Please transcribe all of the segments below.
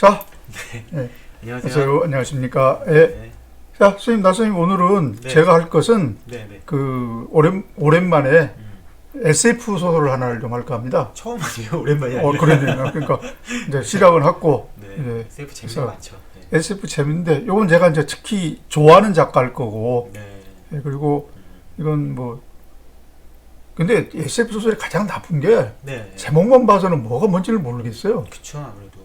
자, 네. 안녕하세요. 안녕하세요. 안녕하십니까. 예. 네. 자, 선생님, 나 선생님 오늘은 네. 제가 할 것은 네, 네. 그 오랜 오랜만에 음. SF 소설을 하나를 좀 할까 합니다. 처음 아니에요? 오랜만이 어, 아니라. 그러네요. 그러니까 이제 시작을 했고 네. 네. SF 재미가 많죠. 네. SF 재밌는데 요건 제가 이제 특히 좋아하는 작가일 거고 네. 예, 그리고 이건 뭐 근데 SF 소설이 가장 나쁜 게 네. 제목만 봐서는 뭐가 뭔지를 모르겠어요. 그쵸 아무래도.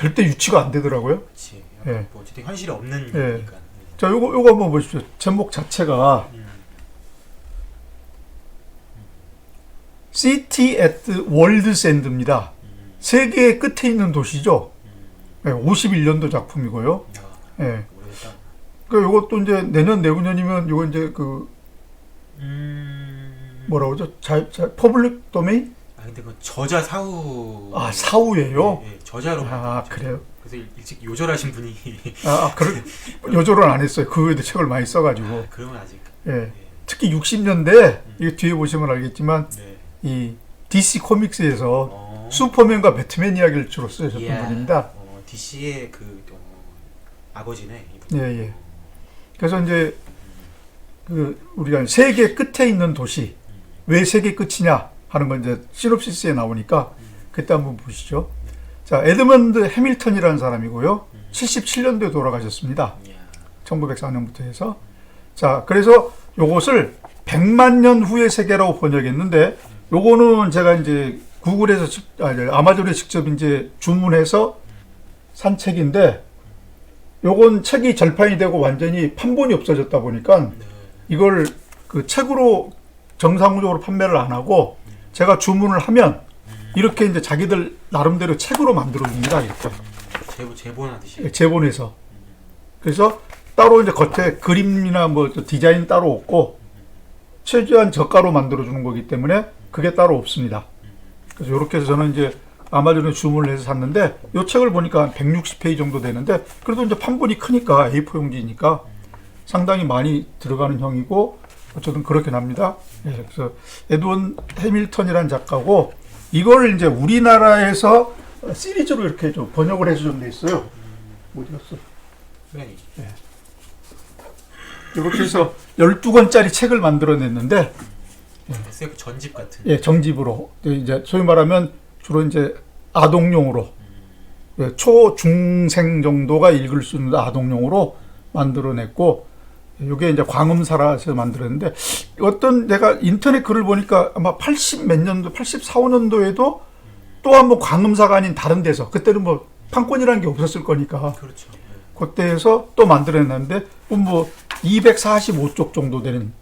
네. 절대 유치가 안 되더라고요. 그렇지. 네. 뭐 어쨌든 현실이 없는 네. 거니까. 자, 요거 요거 한번 보십시오. 제목 자체가 음. City at World End입니다. 음. 세계의 끝에 있는 도시죠. 음. 네, 51년도 작품이고요. 아, 예. 오래됐다. 그 요것도 이제 내년 내후년이면 요거 이제 그 음. 뭐라 그러죠? 자, 자 퍼블릭 도메인? 아 근데 그 저자 사후. 아, 사후예요. 네, 네, 저자로. 아. 그래요. 그래서 일- 일찍 요절하신 분이. 아, 아 그런 요조를 안 했어요. 그 외에도 책을 많이 써 가지고. 아, 그러면 아직. 예. 네. 특히 60년대 이게 뒤에 보시면 알겠지만 네. 이 DC 코믹스에서 어. 슈퍼맨과 배트맨 이야기를 주로 쓰셨던 이야. 분입니다. 어, DC의 그 어, 아버지네. 이분. 예, 예. 그래서 이제 그 우리가 세계 끝에 있는 도시 왜 세계 끝이냐 하는 건 이제 시놉시스에 나오니까 그때 한번 보시죠. 자, 에드먼드 해밀턴이라는 사람이고요. 77년도에 돌아가셨습니다. 이야. 1904년부터 해서. 자, 그래서 요것을 100만 년 후의 세계라고 번역했는데 요거는 제가 이제 구글에서 직, 아, 이제 아마존에 직접 이제 주문해서 산 책인데 요건 책이 절판이 되고 완전히 판본이 없어졌다 보니까 네. 이걸 그 책으로 정상적으로 판매를 안 하고 제가 주문을 하면 이렇게 이제 자기들 나름대로 책으로 만들어 줍니다. 이렇게 제보 제보하듯이. 재본해서 그래서 따로 이제 겉에 그림이나 뭐저 디자인 따로 없고 최대한 저가로 만들어 주는 거기 때문에 그게 따로 없습니다. 그래서 이렇게 해서 저는 이제 아마존에 주문을 해서 샀는데 이 책을 보니까 한 160페이지 정도 되는데 그래도 이제 판본이 크니까 A4 용지니까 상당히 많이 들어가는 형이고 어쨌든 그렇게 납니다. 예, 그래서 에드원 해밀턴이라는 작가고 이걸 이제 우리나라에서 시리즈로 이렇게 좀 번역을 해서 좀돼 있어요. 어디 갔어? 네. 이렇게 해서 12권짜리 책을 만들어냈는데 SF 전집 같은. 예, 정집으로 이제 소위 말하면 주로 이제 아동용으로 예, 초중생 정도가 읽을 수 있는 아동용으로 만들어냈고 이게 이제 광음사라서 만들었는데 어떤 내가 인터넷 글을 보니까 아마 80 몇 년도 84, 5년도에도 또 한 번 광음사가 아닌 다른 데서 그때는 뭐 판권이라는 게 없었을 거니까 그렇죠. 네. 그때에서 또 만들어냈는데 뭐 245쪽 정도 되는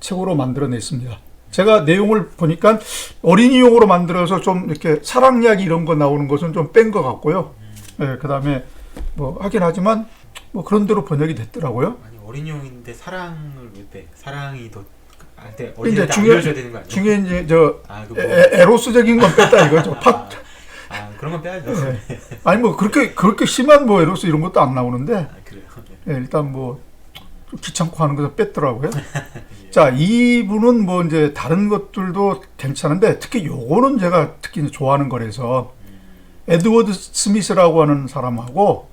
책으로 만들어냈습니다. 제가 내용을 보니까 어린이용으로 만들어서 좀 이렇게 사랑 이야기 이런 거 나오는 것은 좀 뺀 것 같고요. 예, 그다음에 뭐 하긴 하지만 뭐 그런 대로 번역이 됐더라고요. 어린이용인데 사랑을 왜 빼? 사랑이 더 어린이한테 중요- 알려줘야 되는 거 아니에요? 중에 이제 저 아, 그 뭐, 에, 로스적인 건 뺐다 이거죠. 팍. 아, 그런 건 빼야죠. 예. 아니 뭐 그렇게 그렇게 심한 뭐 에로스 이런 것도 안 나오는데 아, 그래요. 네. 예, 일단 뭐 귀찮고 하는 것을 뺐더라고요. 자, 이분은 뭐 이제 다른 것들도 괜찮은데 특히 요거는 제가 특히 좋아하는 거라서 에드워드 스미스라고 하는 사람하고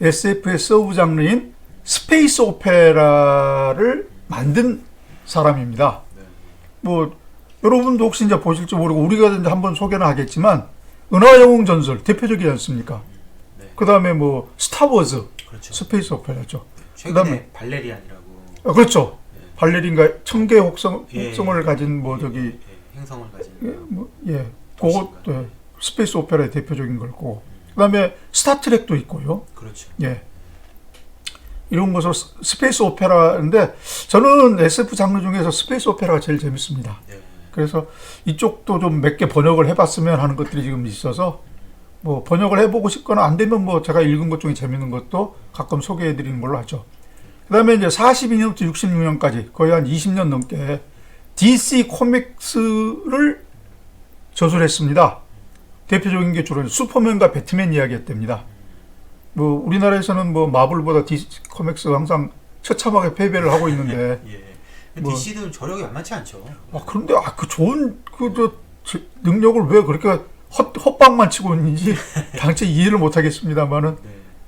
SF의 서브 장르인 스페이스 오페라를 만든 사람입니다. 네. 뭐 여러분도 혹시 이제 보실지 모르고 우리가 이제 한번 소개는 하겠지만 은하 영웅 전설 대표적이지 않습니까? 네. 그다음에 뭐 스타워즈 그렇죠. 스페이스 오페라죠. 그다음에- 발레리안이라고 아, 그렇죠. 네. 발레린가 청개 혹성, 예, 혹성을 예. 가진 뭐 저기 예, 행성을 가진 예, 뭐, 예? 그것 예, 스페이스 오페라의 대표적인 걸 거고 그다음에 스타트랙도 있고요. 그렇죠. 예. 이런 것을 스- 스페이스 오페라인데 저는 SF 장르 중에서 스페이스 오페라가 제일 재밌습니다. 네. 그래서 이쪽도 좀 몇 개 번역을 해봤으면 하는 것들이 지금 있어서 뭐 번역을 해보고 싶거나 안 되면 뭐 제가 읽은 것 중에 재밌는 것도 가끔 소개해드리는 걸로 하죠. 그 다음에 이제 42년부터 66년까지 거의 한 20년 넘게 DC 코믹스를 저술했습니다. 대표적인 게 주로 슈퍼맨과 배트맨 이야기였답니다. 뭐 우리나라에서는 뭐 마블보다 DC 코믹스가 항상 처참하게 패배를 하고 있는데 예. 뭐- DC도 저력이 만만치 않죠. 아, 그런데 아, 그 좋은 그저 능력을 왜 그렇게 헛, 헛방만 치고 있는지 당최 이해를 못 하겠습니다만은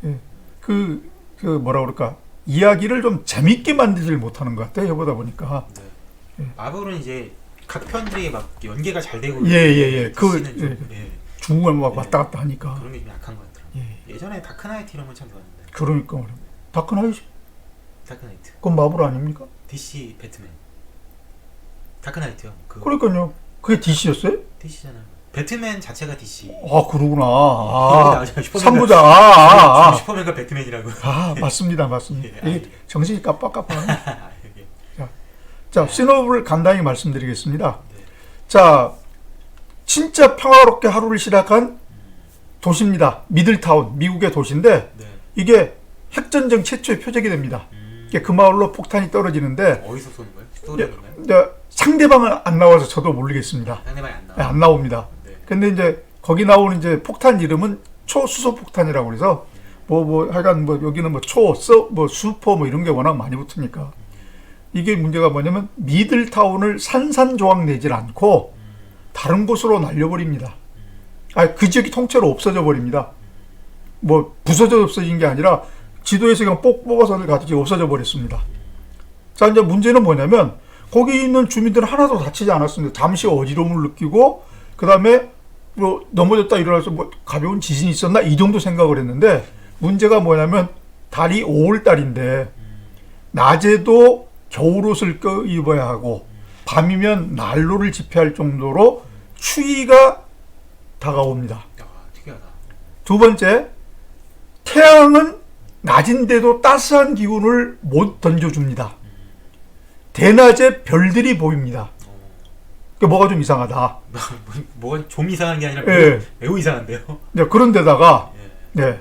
네. 그, 그 뭐라 그럴까 이야기를 좀 재밌게 만들지를 못하는 것 같아요 해보다 보니까 네. 예. 마블은 이제 각 편들이 막 연계가 잘 되고 예, 예, 예. 그- 좀, 예. 중국을 막 왔다 갔다 하니까 그런 게 좀 약한 것 같더라고요. 예. 예전에 다크나이트 이런 건참 좋았는데 그러니까 말이야. 다크나이트 다크나이트 그건 마블 아닙니까? DC 배트맨 다크나이트요. 그 그러니까요 그게 DC였어요? DC잖아요. 배트맨 자체가 DC. 아 그러구나 아 슈퍼맨과- 3부자 아, 아, 아. 슈퍼맨과 배트맨이라고. 아 맞습니다 맞습니다 예, 이게 정신이 깜빡깜빡 아, 이게. 자 신호를 간단히 말씀드리겠습니다 네. 자 진짜 평화롭게 하루를 시작한 도시입니다 미들타운 미국의 도시인데 네. 이게 핵전쟁 최초의 표적이 됩니다 음, 그 마을로 폭탄이 떨어지는데 어디서 쏘는 거예요? 스토리인가요? 이제 상대방은 안 나와서 저도 모르겠습니다 상대방이 안 네, 나와. 안 나옵니다 네. 근데 이제 거기 나오는 이제 폭탄 이름은 초수소 폭탄이라고 그래서 뭐 뭐 하여간 뭐 여기는 뭐 초, 서, 뭐 슈퍼 뭐 이런 게 워낙 많이 붙으니까 이게 문제가 뭐냐면 미들타운을 산산조각 내질 않고 다른 곳으로 날려버립니다. 아, 그 지역이 통째로 없어져 버립니다. 뭐 부서져 없어진 게 아니라 지도에서 그냥 뽁 뽑아서 가지고 없어져 버렸습니다. 자 이제 문제는 뭐냐면 거기 있는 주민들은 하나도 다치지 않았습니다. 잠시 어지러움을 느끼고 그 다음에 뭐 넘어졌다 일어나서 뭐 가벼운 지진이 있었나 이 정도 생각을 했는데 문제가 뭐냐면 달이 5월 달인데 낮에도 겨울옷을 껴 입어야 하고 밤이면 난로를 지펴할 정도로 추위가 다가옵니다. 야, 특이하다. 두 번째, 태양은 낮인데도 따스한 기운을 못 던져줍니다. 대낮에 별들이 보입니다. 어. 그 뭐가 좀 이상하다. 뭐, 뭐가 좀 이상한 게 아니라 예. 매우, 매우 이상한데요. 네, 그런데다가 예. 네.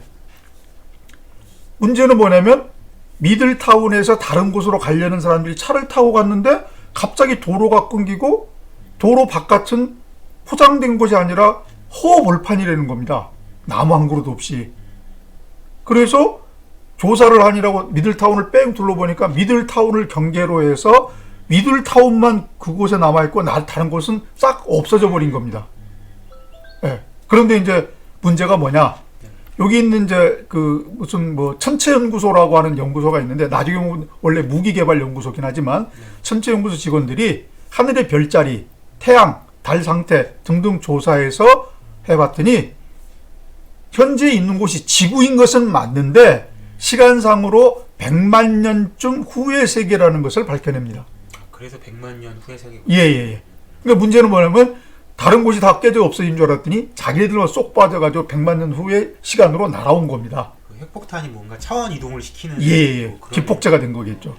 문제는 뭐냐면 미들타운에서 다른 곳으로 가려는 사람들이 차를 타고 갔는데 갑자기 도로가 끊기고 도로 바깥은 포장된 곳이 아니라 허벌판이라는 겁니다. 나무 한 그루도 없이. 그래서 조사를 하니라고 미들타운을 뺑 둘러보니까 미들타운을 경계로 해서 미들타운만 그곳에 남아있고 나 다른 곳은 싹 없어져 버린 겁니다. 예. 그런데 이제 문제가 뭐냐? 여기 있는 이제 그 무슨 뭐 천체 연구소라고 하는 연구소가 있는데 나중에 원래 무기 개발 연구소긴 하지만 천체 연구소 직원들이 하늘의 별자리, 태양, 달 상태 등등 조사해서 해봤더니 현재 있는 곳이 지구인 것은 맞는데 시간상으로 100만 년쯤 후의 세계라는 것을 밝혀냅니다. 아, 그래서 100만 년 후에 세계. 예, 예, 예. 그러니까 문제는 뭐냐면 다른 곳이 다 깨져 없어진 줄 알았더니 자기들만 쏙 빠져가지고 100만 년 후의 시간으로 날아온 겁니다. 그 핵폭탄이 뭔가 차원 이동을 시키는 예, 예. 뭐 기폭제가 된 거겠죠.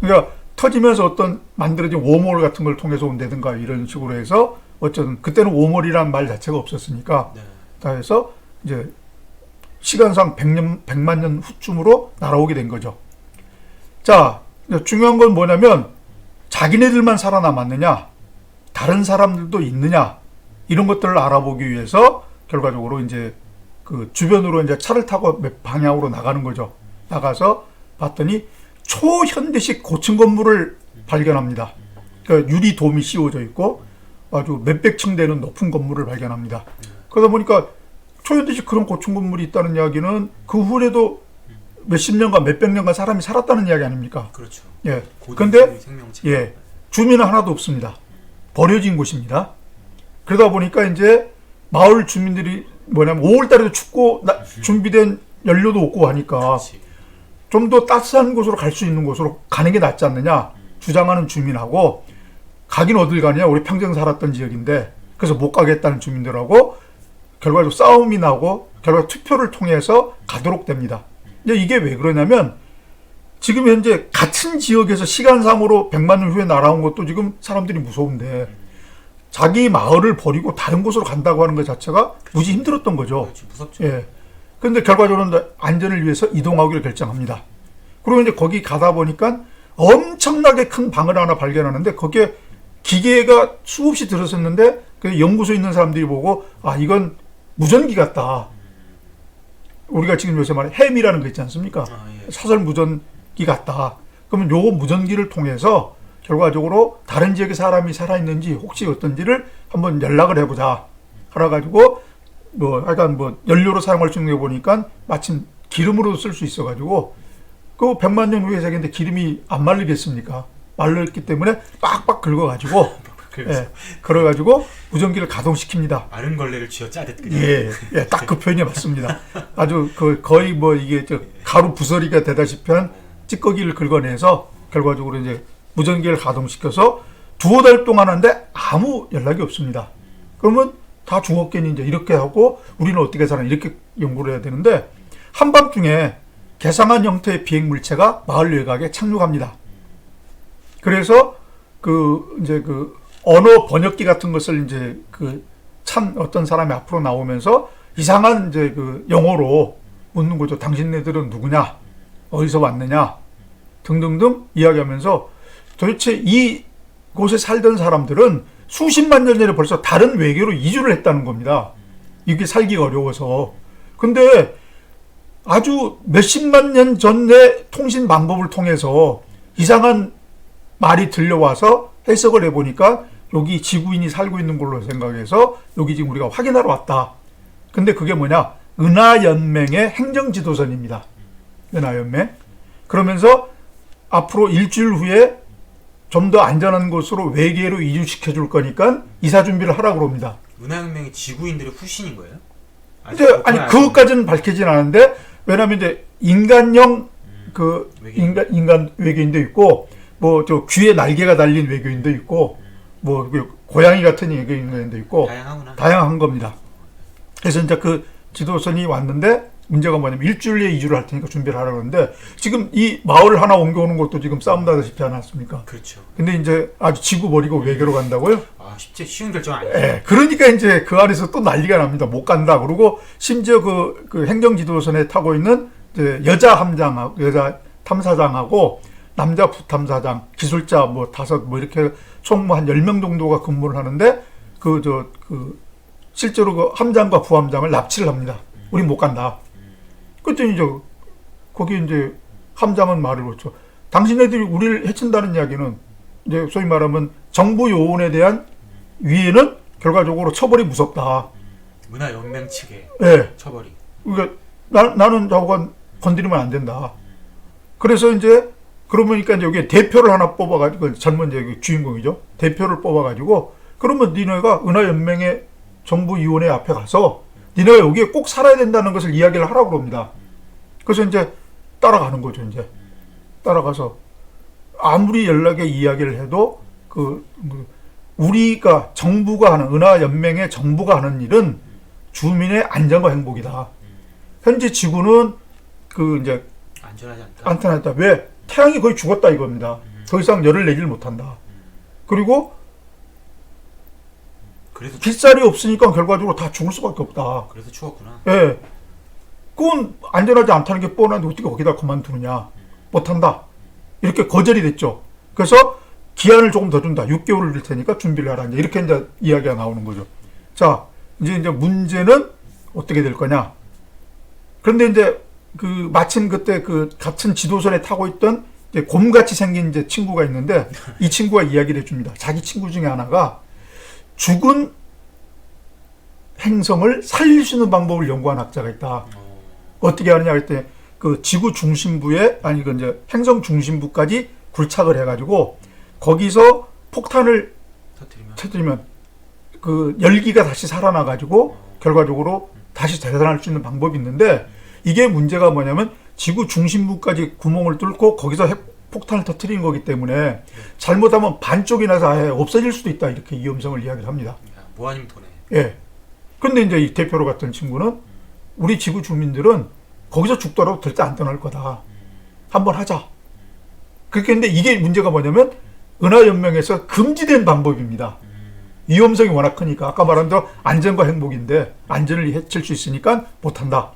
그러니까 터지면서 어떤 만들어진 워몰 같은 걸 통해서 온다든가 이런 식으로 해서 어쨌든 그때는 워몰이란 말 자체가 없었으니까 네. 다 해서 이제 시간상 100년, 100만 년 후쯤으로 날아오게 된 거죠. 자, 중요한 건 뭐냐면 자기네들만 살아남았느냐, 다른 사람들도 있느냐, 이런 것들을 알아보기 위해서 결과적으로 이제 그 주변으로 이제 차를 타고 몇 방향으로 나가는 거죠. 나가서 봤더니 초현대식 고층 건물을 발견합니다. 그러니까 유리 돔이 씌워져 있고 아주 몇백 층 되는 높은 건물을 발견합니다. 그러다 보니까 초현대식 그런 고층 건물이 있다는 이야기는 그 후에도 몇십 년간 몇백 년간 사람이 살았다는 이야기 아닙니까? 그렇죠. 예. 근데. 예. 주민은 하나도 없습니다. 버려진 곳입니다. 그러다 보니까 이제 마을 주민들이 뭐냐면 5월 달에도 춥고 나- 준비된 연료도 없고 하니까. 좀 더 따스한 곳으로 갈 수 있는 곳으로 가는 게 낫지 않느냐 주장하는 주민하고 가긴 어딜 가냐 우리 평생 살았던 지역인데 그래서 못 가겠다는 주민들하고 결과적으로 싸움이 나고 결과 투표를 통해서 가도록 됩니다. 이제 이게 왜 그러냐면 지금 현재 같은 지역에서 시간상으로 100만 년 후에 날아온 것도 지금 사람들이 무서운데 자기 마을을 버리고 다른 곳으로 간다고 하는 것 자체가 무지 힘들었던 거죠. 그렇지. 무섭죠. 예. 근데 결과적으로 안전을 위해서 이동하기로 결정합니다. 그리고 이제 거기 가다 보니까 엄청나게 큰 방을 하나 발견하는데 거기에 기계가 수없이 들어섰는데 그 연구소에 있는 사람들이 보고 아 이건 무전기 같다. 우리가 지금 요새 말해 햄이라는 거 있지 않습니까? 아, 예. 사설 무전기 같다. 그러면 요 무전기를 통해서 결과적으로 다른 지역에 사람이 살아있는지 혹시 어떤지를 한번 연락을 해보자. 하라 가지고 뭐 하여간 뭐 연료로 사용할 수 있는 거 보니까 마침 기름으로도 쓸수 있어 가지고 그 100만 년 후의 세계인데 기름이 안 말리겠습니까? 말렸기 때문에 빡빡 긁어 가지고 그래서 예. 그래 가지고 무전기를 가동시킵니다. 마른 걸레를 쥐어 짜듯 그냥 예, 예, 딱 그 표현이 맞습니다. 아주 그 거의 뭐 이게 저 가루 부서리가 되다시피 한 찌꺼기를 긁어내서 결과적으로 이제 무전기를 가동시켜서 두어 달 동안 하는데 아무 연락이 없습니다. 그러면 다 죽었겠니 이제 이렇게 하고 우리는 어떻게 사나 이렇게 연구를 해야 되는데 한밤중에 개상한 형태의 비행 물체가 마을 외곽에 착륙합니다. 그래서 그 이제 그 언어 번역기 같은 것을 이제 그찬 어떤 사람이 앞으로 나오면서 이상한 이제 그 영어로 묻는 거죠. 당신네들은 누구냐? 어디서 왔느냐? 등등등 이야기하면서 도대체 이 곳에 살던 사람들은 수십만 년 전에 벌써 다른 외계로 이주를 했다는 겁니다. 이게 살기가 어려워서. 근데 아주 몇십만 년 전의 통신 방법을 통해서 이상한 말이 들려와서 해석을 해보니까 여기 지구인이 살고 있는 걸로 생각해서 여기 지금 우리가 확인하러 왔다. 근데 그게 뭐냐? 은하연맹의 행정지도선입니다. 은하연맹. 그러면서 앞으로 일주일 후에 좀 더 안전한 곳으로 외계로 이주시켜 줄 거니까 이사 준비를 하라고 그럽니다. 은하혁명이 지구인들의 후신인 거예요? 이제 아니 그것까지는 밝히진 않은데 왜냐하면 이제 인간형 그 외계인. 인간 인간 외계인도 있고 뭐 저 귀에 날개가 달린 외계인도 있고 뭐그 고양이 같은 외계인도 있고 다양하구나. 다양한 겁니다. 그래서 이제 그 지도선이 왔는데 문제가 뭐냐면 일주일에 이주를 할 테니까 준비를 하라고 그러는데 지금 이 마을 하나 옮겨오는 것도 지금 싸움 나다시피 않았습니까? 그렇죠. 근데 이제 아주 지구 버리고 외계로 간다고요? 아 쉽지 쉬운 결정 아니죠. 예, 그러니까 이제 그 안에서 또 난리가 납니다. 못 간다. 그리고 심지어 그, 그 행정지도선에 타고 있는 여자 함장하고, 여자 탐사장하고, 남자 부탐사장, 기술자 뭐 다섯, 뭐 이렇게 총 뭐한 10명 정도가 근무를 하는데, 그, 저, 그, 실제로 그 함장과 부함장을 납치를 합니다. 우린 못 간다. 그랬더니 이제, 거기 이제 함장은 말을 그렇죠. 당신네들이 우리를 해친다는 이야기는 이제 소위 말하면 정부 요원에 대한 위에는 결과적으로 처벌이 무섭다. 은하연맹 측의 예. 처벌이. 그러니까 나, 나는 자고간 건드리면 안 된다. 그래서 이제 그러보니까 여기 대표를 하나 뽑아가지고 젊은 그 주인공이죠. 대표를 뽑아가지고 그러면 니네가 은하연맹의 정부위원회 앞에 가서 니네가 여기에 꼭 살아야 된다는 것을 이야기를 하라고 그럽니다. 그래서 이제 따라가는 거죠. 이제 따라가서 아무리 연락에 이야기를 해도 그 뭐, 우리가 정부가 하는 은하연맹의 정부가 하는 일은 주민의 안전과 행복이다. 현재 지구는 그 이제 안전하지 않다. 안타났다. 왜? 태양이 거의 죽었다 이겁니다. 더 이상 열을 내질 못한다. 그리고 그래서 추, 빗살이 없으니까 결과적으로 다 죽을 수밖에 없다. 그래서 추웠구나. 예. 그건 안전하지 않다는 게 뻔한데 어떻게 거기다 그만두느냐. 못한다. 이렇게 거절이 됐죠. 그래서 기한을 조금 더 준다. 6개월을 줄 테니까 준비를 하라. 이제 이렇게 이제 이야기가 나오는 거죠. 자, 이제 이제 문제는 어떻게 될 거냐. 그런데 이제 그 마침 그때 그 같은 지도선에 타고 있던 이제 곰같이 생긴 이제 친구가 있는데 이 친구가 이야기를 해줍니다. 자기 친구 중에 하나가 죽은 행성을 살릴 수 있는 방법을 연구한 학자가 있다. 어, 어떻게 하느냐 할때그 지구 중심부에 아니 그 이제 행성 중심부까지 굴착을 해가지고 거기서 폭탄을 터뜨리면 그 열기가 다시 살아나가지고 결과적으로 다시 재산할 수 있는 방법이 있는데 이게 문제가 뭐냐면 지구 중심부까지 구멍을 뚫고 거기서 핵 폭탄을 터뜨리는 거기 때문에 잘못하면 반쪽이 나서 아예 없어질 수도 있다 이렇게 위험성을 이야기를 합니다. 아니면 돈에. 예. 근데 이제 이 대표로 갔던 친구는 우리 지구 주민들은 거기서 죽더라도 절대 안 떠날 거다. 한번 하자. 그렇게 했는데 이게 문제가 뭐냐면 은하연맹에서 금지된 방법입니다. 위험성이 워낙 크니까 아까 말한 대로 안전과 행복인데 안전을 해칠 수 있으니까 못한다.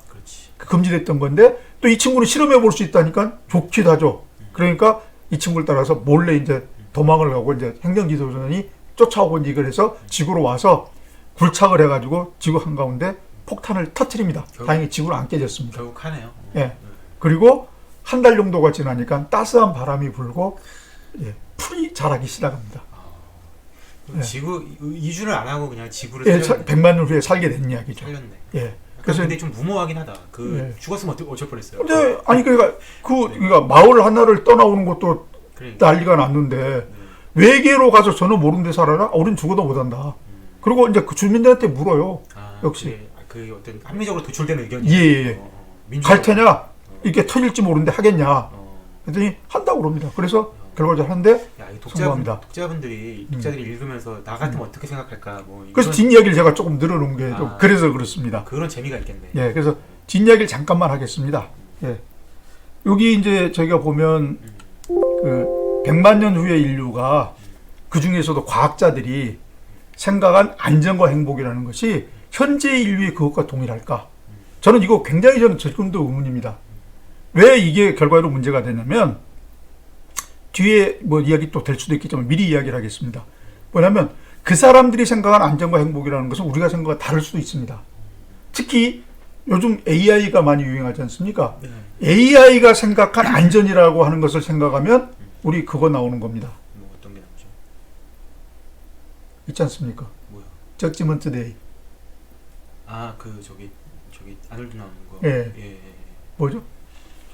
그 금지됐던 건데 또 이 친구는 실험해 볼 수 있다니까 좋기도 하죠. 그러니까 이 친구를 따라서 몰래 이제 도망을 가고 이제 행정지도선이 쫓아오고 이걸 해서 지구로 와서 굴착을 해가지고 지구 한가운데 폭탄을 터트립니다. 다행히 지구는 안 깨졌습니다. 결국 하네요. 예. 그리고 한 달 정도가 지나니까 따스한 바람이 불고 예, 풀이 자라기 시작합니다. 예. 지구 이주를 안 하고 그냥 지구를 예, 사, 살렸네. 100만 년 후에 살게 된 이야기죠. 살렸네. 예. 그래서 근데 좀 무모하긴 하다. 그 예. 죽었으면 어쩔 뻔했어요. 근데 아니 그러니까 그 그러니까 마을 하나를 떠나오는 것도 그러니까. 난리가 났는데 네. 외계로 가서 저는 모르는 데 살아라? 아, 우린 죽어도 못한다. 그리고 이제 그 주민들한테 물어요. 아, 역시. 아, 그 어떤 합리적으로 도출되는 의견이. 예, 예, 예. 어, 민주주의- 갈 테냐? 이게 터질지 모르는데 하겠냐? 어. 그랬더니 한다고 그럽니다. 그래서 결과적으로 하는데 야, 이 독자분, 성공합니다. 음. 독자분들이 독자들이 읽으면서 나 같으면 어떻게 생각할까 뭐 그래서 이런- 뒷이야기를 제가 조금 늘어놓은 게 좀 아. 그래서 그렇습니다. 그런 재미가 있겠네. 예, 그래서 뒷이야기를 잠깐만 하겠습니다. 예. 여기 이제 저희가 보면 그 100만 년 후의 인류가 그 중에서도 과학자들이 생각한 안전과 행복이라는 것이 현재 인류의 그것과 동일할까? 저는 이거 굉장히 저는 지금도 의문입니다. 왜 이게 결과로 문제가 되냐면 뒤에 뭐 이야기 또 될 수도 있겠지만 미리 이야기를 하겠습니다. 뭐냐면 그 사람들이 생각한 안전과 행복이라는 것은 우리가 생각과 다를 수도 있습니다. 특히 요즘 AI가 많이 유행하지 않습니까? 네. AI가 생각한 안전이라고 하는 것을 생각하면 우리 그거 나오는 겁니다. 뭐 어떤 게 나오죠? 있지 않습니까? 뭐야? 적지먼트 데이. 아, 그 저기 저기 아놀드 나오는 거. 예. 예. 예. 뭐죠?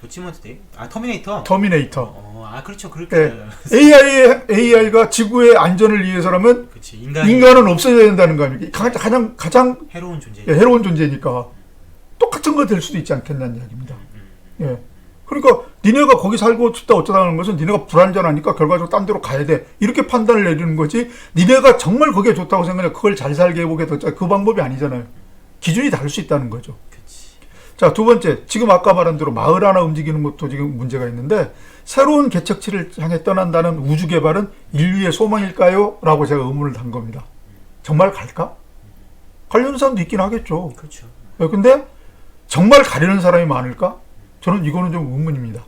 조치먼트 아, 터미네이터. 터미네이터. 어, 아, 그렇죠. 그렇게. 예. AI, AI가 지구의 안전을 위해서라면 그렇지. 인간이 인간은 없어야 된다는 거 아닙니까? 가장, 가장, 가장 해로운 존재. 예, 해로운 존재니까 똑같은 거 될 수도 있지 않겠냐는 이야기입니다. 음, 예. 그러니까 니네가 거기 살고 싶다 어쩌다 하는 것은 니네가 불안전하니까 결과적으로 딴 데로 가야 돼. 이렇게 판단을 내리는 거지. 니네가 정말 거기에 좋다고 생각해 그걸 잘 살게 해보겠다. 그 방법이 아니잖아요. 기준이 다를 수 있다는 거죠. 자, 두 번째. 지금 아까 말한 대로 마을 하나 움직이는 것도 지금 문제가 있는데 새로운 개척지를 향해 떠난다는 우주 개발은 인류의 소망일까요? 라고 제가 의문을 단 겁니다. 정말 갈까? 가려는 사람도 있긴 하겠죠. 그렇죠. 예, 근데 정말 가려는 사람이 많을까? 저는 이거는 좀 의문입니다.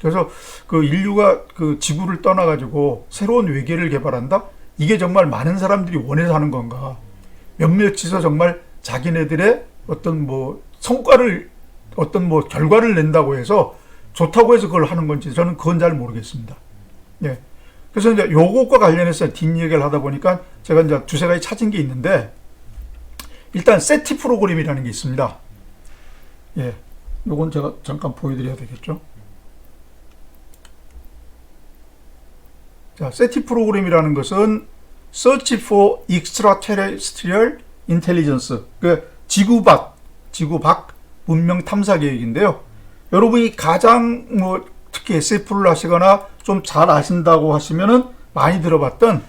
그래서 그 인류가 그 지구를 떠나가지고 새로운 외계를 개발한다? 이게 정말 많은 사람들이 원해서 하는 건가? 몇몇이서 정말 자기네들의 어떤 뭐 성과를 어떤 뭐 결과를 낸다고 해서 좋다고 해서 그걸 하는 건지 저는 그건 잘 모르겠습니다. 예. 그래서 이제 요것과 관련해서 뒷얘기를 하다 보니까 제가 이제 두세 가지 찾은 게 있는데 일단 세티 프로그램이라는 게 있습니다. 예. 요건 제가 잠깐 보여드려야 되겠죠. 자, 세티 프로그램이라는 것은 Search for Extraterrestrial Intelligence, 그 지구 밖, 지구 밖 문명 탐사 계획인데요. 여러분이 가장 뭐 특히 SF를 하시거나 좀 잘 아신다고 하시면은 많이 들어봤던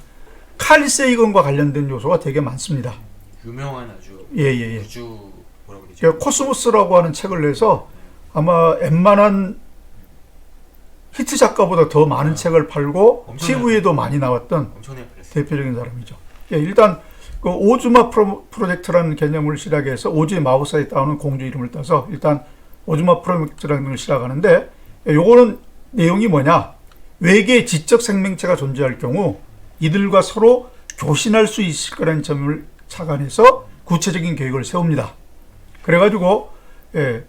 칼 세이건과 관련된 요소가 되게 많습니다. 유명한 아주 예, 예, 예. 우주 뭐라고 그러죠? 코스모스라고 하는 책을 내서 아마 웬만한 히트 작가보다 더 많은 책을 팔고. TV에도 많이 나왔던 엄청나게 팔렸어요. 대표적인 사람이죠. 예, 일단 그 오즈마 프로, 프로젝트라는 개념을 시작해서 오즈의 마법사에 따오는 공주 이름을 따서 일단 오즈마 프로젝트라는 걸 시작하는데 예, 요거는 내용이 뭐냐? 외계 지적 생명체가 존재할 경우 이들과 서로 교신할 수 있을 거라는 점을 착안해서 구체적인 계획을 세웁니다. 그래가지고 예,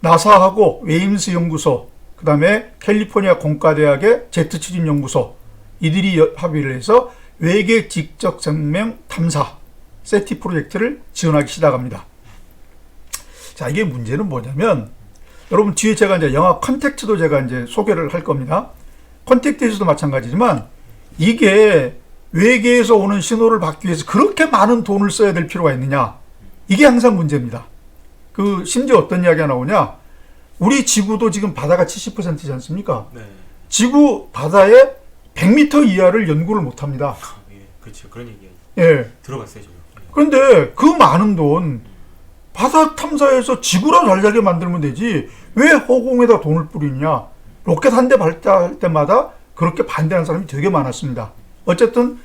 나사하고 웨임스 연구소, 그 다음에 캘리포니아 공과대학의 제트 추진 연구소 이들이 여- 합의를 해서 외계 지적 생명 탐사 세티 프로젝트를 지원하기 시작합니다. 자, 이게 문제는 뭐냐면 여러분 뒤에 제가 이제 영화 컨택트도 제가 이제 소개를 할 겁니다. 컨택트에서도 마찬가지지만 이게 외계에서 오는 신호를 받기 위해서 그렇게 많은 돈을 써야 될 필요가 있느냐? 이게 항상 문제입니다. 그 심지어 어떤 이야기가 나오냐? 우리 지구도 지금 바다가 70%지 않습니까? 네. 지구 바다의 100m 이하를 연구를 못 합니다. 아, 예. 그렇죠. 그런 얘기 예. 들어봤어요, 저도. 예. 그런데 그 많은 돈 바다 탐사해서 지구라 잘 살게 만들면 되지 왜 허공에다 돈을 뿌리냐 로켓 한 대 발사할 때마다 그렇게 반대하는 사람이 되게 많았습니다 어쨌든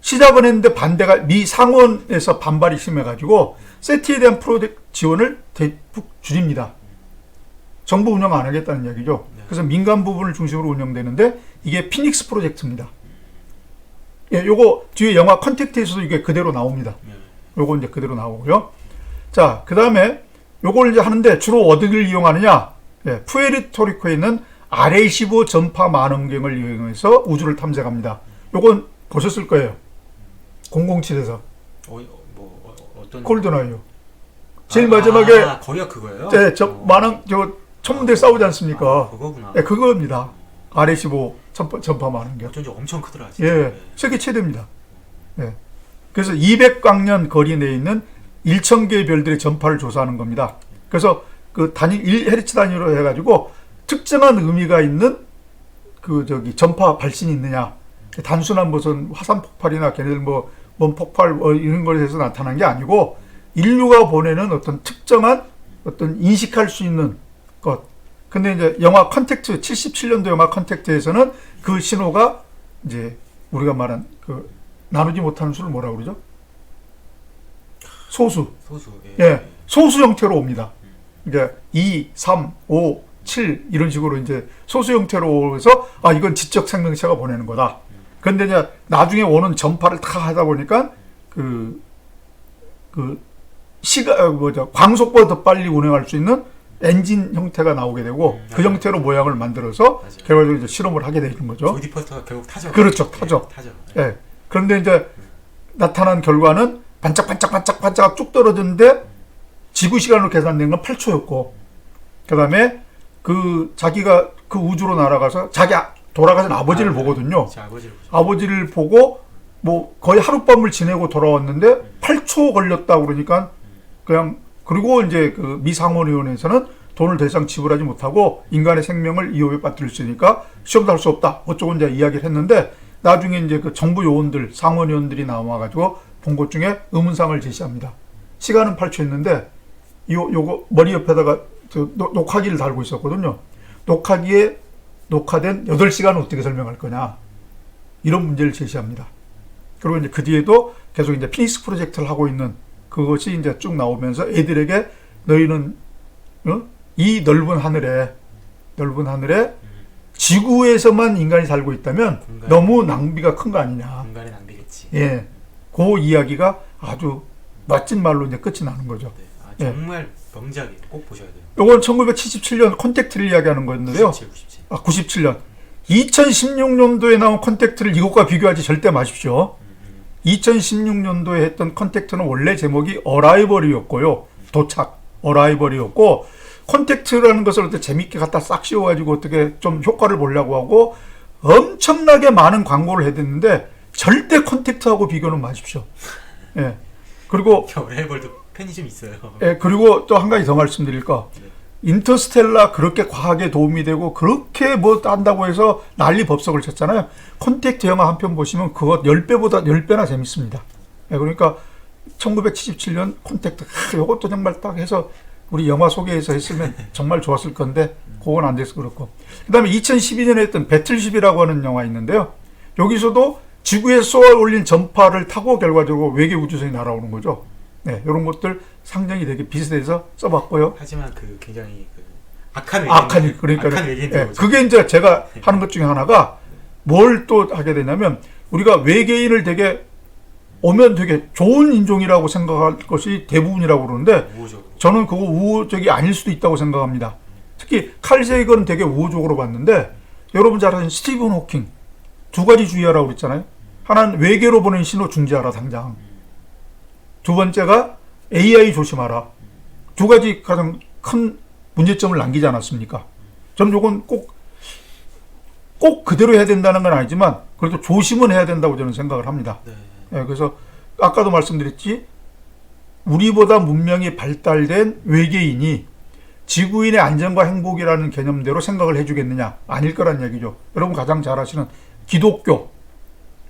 시작은 했는데 반대가 미 상원에서 반발이 심해가지고 세티에 대한 프로젝트 지원을 대폭 줄입니다 정부 운영 안 하겠다는 이야기죠 네. 그래서 민간 부분을 중심으로 운영되는데 이게 피닉스 프로젝트입니다 예, 요거 뒤에 영화 컨택트에서도 이게 그대로 나옵니다 예. 요거 이제 그대로 나오고요. 자, 그 다음에 요걸 이제 하는데 주로 어디를 이용하느냐? 예, 푸에르토리코에 있는 RA15 전파 만원경을 이용해서 우주를 탐색합니다. 요건 보셨을 거예요. 007에서 어, 어, 뭐 어, 어떤 골든아이요. 제일 아, 마지막에 아, 거기가 그거예요? 네, 저 어. 만왕 저 천문대 싸우지 아, 않습니까? 그거구나. 네, 그겁니다. R15 전파, 전파 많은 게. 어쩐지 엄청 크더라. 진짜. 예, 네. 세계 최대입니다. 예. 그래서 200광년 거리 내에 있는 1,000개의 별들의 전파를 조사하는 겁니다. 그래서 그 단위 1 헤르츠 단위로 해가지고 특정한 의미가 있는 그 저기 전파 발신이 있느냐. 단순한 무슨 화산 폭발이나 걔네들 뭐, 뭔 폭발 뭐 이런 거에 대해서 나타난 게 아니고 인류가 보내는 어떤 특정한 어떤 인식할 수 있는 것. 근데 이제 영화 컨택트 77년도 영화 컨택트에서는 그 신호가 이제 우리가 말한 그 나누지 못하는 수를 뭐라 그러죠? 소수. 소수. 예. 소수 형태로 옵니다. 그러니까 2, 3, 5, 7 이런 식으로 이제 소수 형태로 오서 아 이건 지적 생명체가 보내는 거다. 그런데 이제 나중에 오는 전파를 다 하다 보니까 그, 그 시가 어, 뭐죠 광속보다 더 빨리 운행할 수 있는 엔진 형태가 나오게 되고 음, 그 맞아요. 형태로 모양을 만들어서 맞아요. 결과적으로 이제 실험을 하게 되는 거죠. 조디 퍼스터가 결국 타죠. 그렇죠, 네, 타죠. 타죠. 예. 그런데 이제 나타난 결과는 반짝반짝 반짝 반짝 쭉 떨어졌는데 지구 시간으로 계산된 건 8초였고 그다음에 그 자기가 그 우주로 날아가서 자기 아- 돌아가신 아버지를 아, 네. 보거든요. 제 아버지를 보죠. 아버지를 보고 뭐 거의 하룻밤을 지내고 돌아왔는데 8초 걸렸다 그러니까 그냥 그리고 이제 그 미상원위원회에서는 돈을 더 이상 지불하지 못하고 인간의 생명을 위협에 빠뜨릴 수 있으니까 시험도 할 수 없다. 어쩌고 이제 이야기를 했는데 나중에 이제 그 정부 요원들 상원의원들이 나와가지고 본 것 중에 의문상을 제시합니다. 시간은 8초였는데 요 요거 머리 옆에다가 저 녹- 녹화기를 달고 있었거든요. 녹화기에 녹화된 8시간을 어떻게 설명할 거냐. 이런 문제를 제시합니다. 그리고 이제 그 뒤에도 계속 이제 피닉스 프로젝트를 하고 있는 그것이 이제 쭉 나오면서 애들에게 너희는 어? 이 넓은 하늘에 넓은 하늘에 지구에서만 인간이 살고 있다면 공간. 너무 낭비가 큰 거 아니냐. 공간의 낭비겠지. 예. 그 이야기가 아주 멋진 말로 이제 끝이 나는 거죠. 네. 아, 예. 정말 명작이에요. 꼭 보셔야 돼요. 요건 1977년 컨택트를 이야기하는 거였는데요. 97, 97. 아, 97년. 2016년도에 나온 컨택트를 이것과 비교하지 절대 마십시오. 2016년도에 했던 컨택트는 원래 제목이 어라이벌이었고요. 도착, 어라이벌이었고, 컨택트라는 것을 어떻게 재밌게 갖다 싹 씌워가지고 어떻게 좀 효과를 보려고 하고, 엄청나게 많은 광고를 해댔는데, 절대 컨택트하고 비교는 마십시오. 예. 그리고 겨울해벌도 팬이 좀 있어요. 예, 그리고 또 한 가지 더 말씀드릴까. 인터스텔라 그렇게 과학에 도움이 되고 그렇게 뭐 한다고 해서 난리 법석을 쳤잖아요. 콘택트 영화 한 편 보시면 그거 10배보다 10배나 재밌습니다. 예, 그러니까 1977년 콘택트 아, 이것도 정말 딱 해서 우리 영화 소개해서 했으면 정말 좋았을 건데 그건 안 돼서 그렇고. 그 다음에 2012년에 했던 배틀쉽이라고 하는 영화 있는데요. 여기서도 지구에 쏘아 올린 전파를 타고 결과적으로 외계 우주선이 날아오는 거죠. 네, 이런 것들 상당히 되게 비슷해서 써봤고요. 하지만 그 굉장히 그 악한 외계인. 악한 그러니까 악한 외계인 예, 그게 이제 제가 하는 것 중에 하나가 뭘 또 하게 되냐면 우리가 외계인을 되게 오면 되게 좋은 인종이라고 생각할 것이 대부분이라고 그러는데 우호적으로. 저는 그거 우호적이 아닐 수도 있다고 생각합니다. 특히 칼 세이건은 되게 우호적으로 봤는데 여러분 잘 아는 스티븐 호킹 두 가지 주의하라고 그랬잖아요. 하나는 외계로 보낸 신호 중지하라 당장. 두 번째가 AI 조심하라. 두 가지 가장 큰 문제점을 남기지 않았습니까? 저는 요건 꼭, 꼭 그대로 해야 된다는 건 아니지만, 그래도 조심은 해야 된다고 저는 생각을 합니다. 네. 예, 그래서 아까도 말씀드렸지, 우리보다 문명이 발달된 외계인이 지구인의 안전과 행복이라는 개념대로 생각을 해주겠느냐? 아닐 거란 얘기죠. 여러분 가장 잘 아시는 기독교.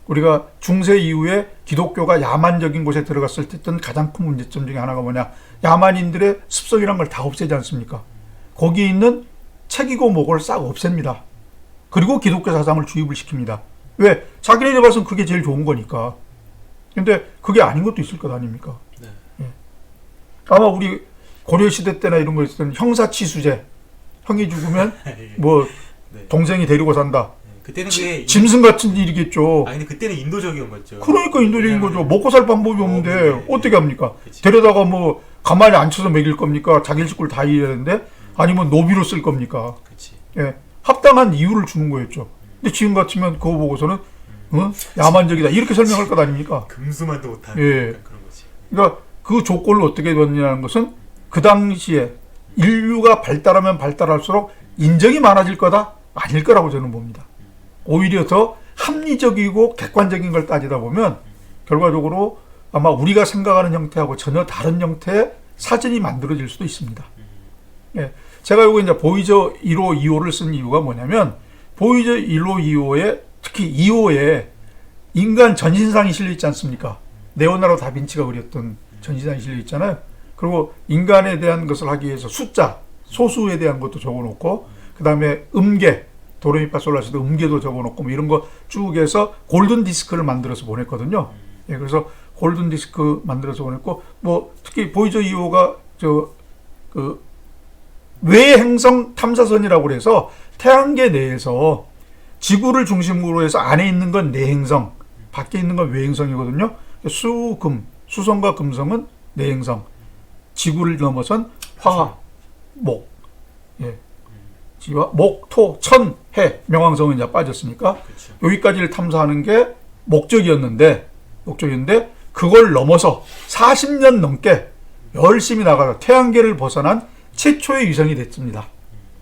우리가 중세 이후에 기독교가 야만적인 곳에 들어갔을 때 있던 가장 큰 문제점 중에 하나가 뭐냐? 야만인들의 습성이란 걸 다 없애지 않습니까? 거기에 있는 책이고 목을 싹 없앱니다. 그리고 기독교 사상을 주입을 시킵니다. 왜? 자기네들 봐서는 그게 제일 좋은 거니까. 근데 그게 아닌 것도 있을 것 아닙니까? 네. 아마 우리 고려시대 때나 이런 거 있을 때는 형사치수제. 형이 죽으면 뭐 네. 동생이 데리고 산다. 네. 그때는 그게 인- 짐승 같은 일이겠죠. 아 근데 그때는 인도적인 거죠. 그러니까 인도적인 거죠. 먹고 살 방법이 없는데 어, 네. 어떻게 합니까? 그치. 데려다가 뭐 가만히 앉혀서 먹일 겁니까? 자기 식구를 다 일해야 되는데 아니면 노비로 쓸 겁니까? 그렇지. 예. 합당한 이유를 주는 거였죠. 근데 지금 같으면 그거 보고서는 어? 야만적이다 이렇게 설명할 것 아닙니까? 금수만도 못하는 예. 그런 거지. 그러니까 그 조건을 어떻게 됐냐는 것은 그 당시에 인류가 발달하면 발달할수록 인정이 많아질 거다 아닐 거라고 저는 봅니다. 오히려 더 합리적이고 객관적인 걸 따지다 보면 결과적으로 아마 우리가 생각하는 형태하고 전혀 다른 형태의 사진이 만들어질 수도 있습니다. 예. 제가 요거 이제 보이저 1호, 2호를 쓴 이유가 뭐냐면 보이저 1호, 2호에 특히 2호에 인간 전신상이 실려 있지 않습니까? 네오나르도 다빈치가 그렸던 전신상이 실려 있잖아요. 그리고 인간에 대한 것을 하기 위해서 숫자, 소수에 대한 것도 적어놓고 그 다음에 음계, 도레미파솔라시도 음계도 적어놓고 뭐 이런 거 쭉 해서 골든 디스크를 만들어서 보냈거든요. 예, 그래서 골든 디스크 만들어서 보냈고 뭐 특히 보이저 2호가 저그 외행성 탐사선이라고 그래서 태양계 내에서 지구를 중심으로 해서 안에 있는 건 내행성, 밖에 있는 건 외행성이거든요. 수, 금, 수성과 금성은 내행성, 지구를 넘어선 화, 목, 예, 목, 토, 천, 해, 명왕성은 이제 빠졌으니까 그렇죠. 여기까지를 탐사하는 게 목적이었는데 목적이었는데 그걸 넘어서 40년 넘게 열심히 나가서 태양계를 벗어난 최초의 위성이 됐습니다.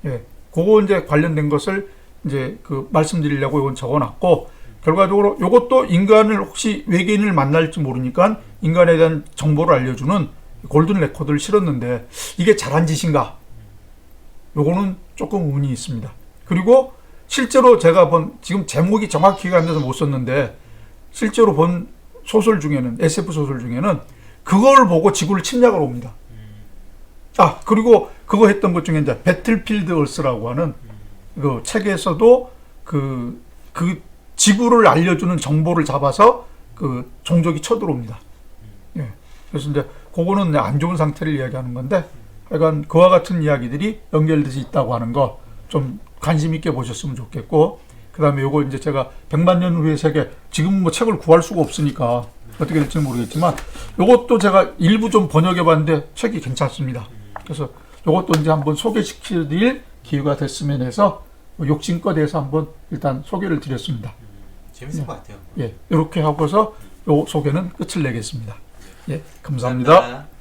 예, 그거 이제 관련된 것을 이제 그 말씀드리려고 이건 적어놨고 결과적으로 이것도 인간을 혹시 외계인을 만날지 모르니까 인간에 대한 정보를 알려주는 골든 레코드를 실었는데 이게 잘한 짓인가? 요거는 조금 의문이 있습니다. 그리고 실제로 제가 본 지금 제목이 정확히가 안 돼서 못 썼는데 실제로 본 소설 중에는 SF 소설 중에는 그걸 보고 지구를 침략을 옵니다. 아 그리고 그거 했던 것 중에 이제 배틀필드 얼스라고 하는 그 책에서도 그, 그 지구를 알려주는 정보를 잡아서 그 종족이 쳐들어옵니다. 예. 그래서 이제 그거는 안 좋은 상태를 이야기하는 건데 하여간 그와 같은 이야기들이 연결돼서 있다고 하는 거 좀 관심 있게 보셨으면 좋겠고 그 다음에 요거 이제 제가 100만 년 후의 세계 지금 뭐 책을 구할 수가 없으니까 어떻게 될지 는 모르겠지만 요것도 제가 일부 좀 번역해 봤는데 책이 괜찮습니다. 그래서 요것도 이제 한번 소개시켜 드릴 기회가 됐으면 해서 욕심껏 해서 한번 일단 소개를 드렸습니다. 재밌을 것 같아요. 예, 이렇게 하고서 요 소개는 끝을 내겠습니다. 예, 감사합니다. 감사합니다.